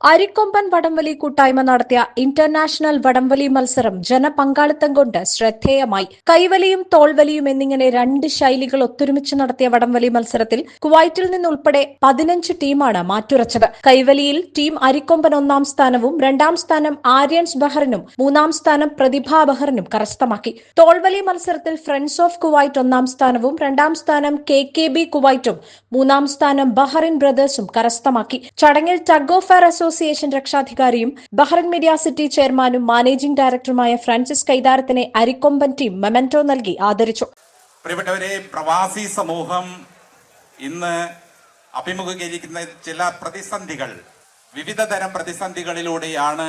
അരിക്കൊമ്പൻ വടംവലി കൂട്ടായ്മ നടത്തിയ ഇന്റർനാഷണൽ വടംവലി മത്സരം ജനപങ്കാളിത്തം കൊണ്ട് ശ്രദ്ധേയമായി. കൈവലിയും തോൾവലിയും എന്നിങ്ങനെ രണ്ട് ശൈലികൾ ഒത്തൊരുമിച്ച് നടത്തിയ വടംവലി മത്സരത്തിൽ കുവൈറ്റിൽ നിന്നുൾപ്പെടെ പതിനഞ്ച് ടീമാണ് മാറ്റുരച്ചത് കൈവലിയിൽ ടീം അരിക്കൊമ്പൻ ഒന്നാം സ്ഥാനവും രണ്ടാം സ്ഥാനം ആര്യൻസ് ബഹറിനും മൂന്നാം സ്ഥാനം പ്രതിഭ ബഹറിനും കരസ്ഥമാക്കി. തോൾവലി മത്സരത്തിൽ ഫ്രണ്ട്സ് ഓഫ് കുവൈറ്റ് ഒന്നാം സ്ഥാനവും രണ്ടാം സ്ഥാനം കെ കെ ബി കുവൈറ്റും മൂന്നാം സ്ഥാനം ബഹറിൻ ബ്രദേഴ്സും കരസ്ഥമാക്കി. ചടങ്ങിൽ ടഗ് ഓഫ് ഫെയർ അസോസിയേഷൻ രക്ഷാധികാരിയും ബഹ്റൻ മീഡിയ സിറ്റി ചെയർമാനും മാനേജിംഗ് ഡയറക്ടറുമായ ഫ്രാൻസിസ് കൈതാരത്തിനെ അരിക്കൊമ്പൻ ടീം മെമെന്റോ നൽകി ആദരിച്ചു. പ്രിയപ്പെട്ടവരെ പ്രവാസി സമൂഹം ഇന്ന് അഭിമുഖീകരിക്കുന്ന ചില പ്രതിസന്ധികൾ വിവിധ തരം പ്രതിസന്ധികളിലൂടെയാണ്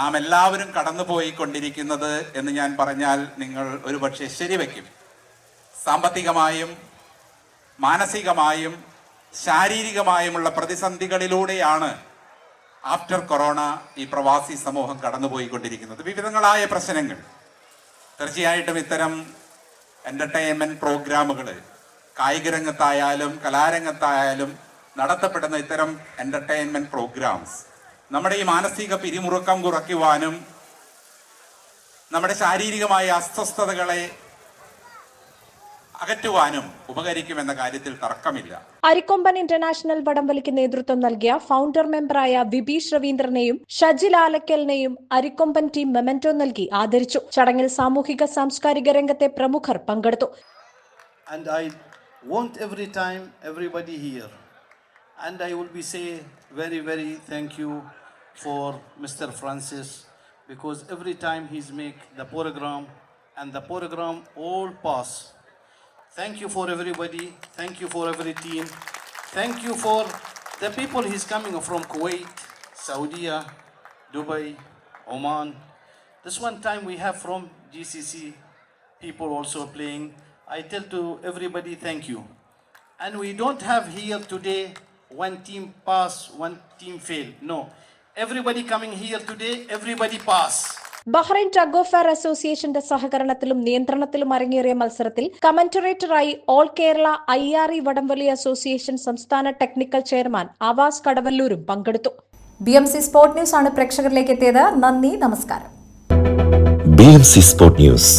നാം എല്ലാവരും കടന്നുപോയിക്കൊണ്ടിരിക്കുന്നത് എന്ന് ഞാൻ പറഞ്ഞാൽ നിങ്ങൾ ഒരുപക്ഷെ ശരിവെക്കും. സാമ്പത്തികമായും മാനസികമായും ശാരീരികമായുമുള്ള പ്രതിസന്ധികളിലൂടെയാണ് ആഫ്റ്റർ കൊറോണ ഈ പ്രവാസി സമൂഹം കടന്നുപോയിക്കൊണ്ടിരിക്കുന്നത്. വിവിധങ്ങളായ പ്രശ്നങ്ങൾ. തീർച്ചയായിട്ടും ഇത്തരം എന്റർടൈൻമെന്റ് പ്രോഗ്രാമുകൾ കായിക രംഗത്തായാലും കലാരംഗത്തായാലും നടത്തപ്പെടുന്ന ഇത്തരം എന്റർടൈൻമെന്റ് പ്രോഗ്രാംസ് നമ്മുടെ ഈ മാനസിക പിരിമുറുക്കം കുറയ്ക്കുവാനും നമ്മുടെ ശാരീരികമായ അസ്വസ്ഥതകളെ അകറ്റുവാനും ഉപകരിക്കുമെന്ന കാര്യത്തിൽ തർക്കമില്ല അരിക്കൊമ്പൻ ഇന്റർനാഷണൽ വടംവലിക്ക് നേതൃത്വം നൽകിയ ഫൗണ്ടർ മെമ്പറായ വിബീഷ് രവീന്ദ്രനെയും ഷജിൽ ആലക്കലിനെയും അരിക്കൊമ്പൻ ടീം മെമന്റോ നൽകി ആദരിച്ചു ചടങ്ങിൽ സാമൂഹിക സാംസ്കാരിക രംഗത്തെ പ്രമുഖർ പങ്കെടുത്തു and I want every time everybody here. And I will be say very very thank you for Mr. Francis because every time he's make the program and the program all pass. Thank you for everybody. Thank you for every team. Thank you for the people he's coming from Kuwait, Saudi, Dubai, Oman. This one time we have from GCC people also playing. I tell to everybody thank you. And we don't have here today one team pass, one team fail. No. Everybody coming here today, everybody pass. Bahrain tug of fair അസോസിയേഷന്റെ സഹകരണത്തിലും നിയന്ത്രണത്തിലും അരങ്ങേറിയ മത്സരത്തിൽ കമന്ററേറ്ററായി all Kerala I R E വടംവലി association സംസ്ഥാന technical chairman Awas കടവല്ലൂരും പങ്കെടുത്തു. B M C sport news ആണ് പ്രേക്ഷകരിലേക്ക് എത്തിയത്. നന്ദി നമസ്കാരം. B M C sport news.